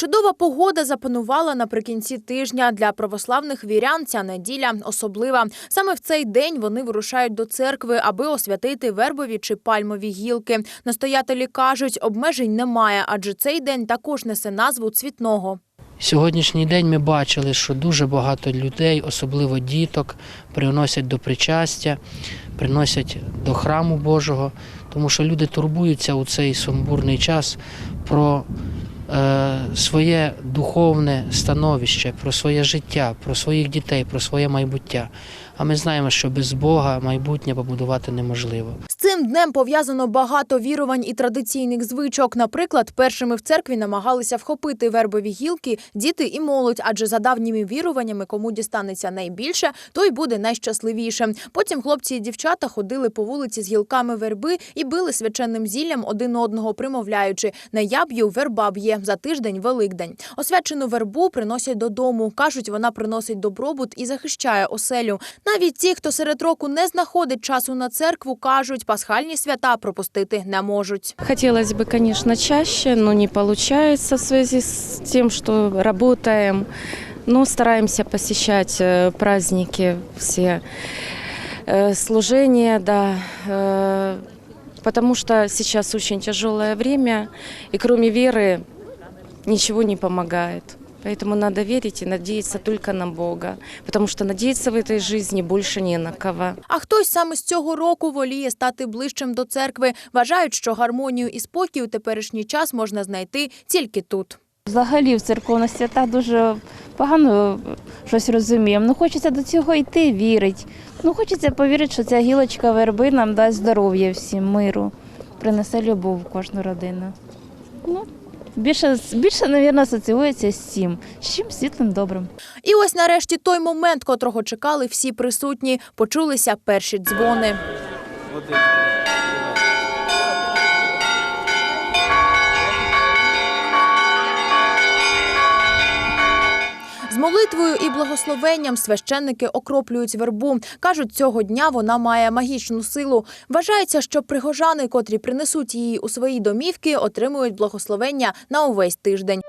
Святкова погода запанувала наприкінці тижня. Для православних вірян ця неділя особлива. Саме в цей день вони вирушають до церкви, аби освятити вербові чи пальмові гілки. Настоятелі кажуть, обмежень немає, адже цей день також несе назву цвітного. Сьогоднішній день ми бачили, що дуже багато людей, особливо діток, приносять до причастя, приносять до храму Божого, тому що люди турбуються у цей сумбурний час про своє духовне становище, про своє життя, про своїх дітей, про своє майбуття. А ми знаємо, що без Бога майбутнє побудувати неможливо. Цим днем пов'язано багато вірувань і традиційних звичок. Наприклад, першими в церкві намагалися вхопити вербові гілки діти і молодь, адже за давніми віруваннями, кому дістанеться найбільше, той буде найщасливішим. Потім хлопці і дівчата ходили по вулиці з гілками верби і били свяченним зіллям один одного, примовляючи не я б'ю, верба б'є за тиждень Великдень. Освячену вербу приносять додому. кажуть, вона приносить добробут і захищає оселю. Навіть ті, хто серед року не знаходить часу на церкву, кажуть, пасхальні свята пропустити не можуть. Хотелось бы, конечно, чаще, но не получается в связи с тем, что работаем. Но стараемся посещать э, праздники, все э, служения, да. э, Потому что сейчас очень тяжелое время, и кроме веры ничего не помогает. Поэтому надо верить и надеяться только на Бога, потому что надеяться в этой жизни больше не на кого. А хтось саме з цього року воліє стати ближчим до церкви. Вважають, що гармонію і спокій у теперішній час можна знайти тільки тут. Взагалі в церковних святах дуже погано щось розуміємо. Ну хочеться до цього йти, вірить. Ну хочеться повірити, що ця гілочка верби нам дасть здоров'я всім, миру, принесе любов в кожну родину. Ну, більше, більше, навірно, асоціюється з цим, з чим світлим добрим. І ось нарешті той момент, котрого чекали всі присутні. Почулися перші дзвони. З молитвою і благословенням священники окроплюють вербу. Кажуть, цього дня вона має магічну силу. Вважається, що пригожани, котрі принесуть її у свої домівки, отримують благословення на увесь тиждень.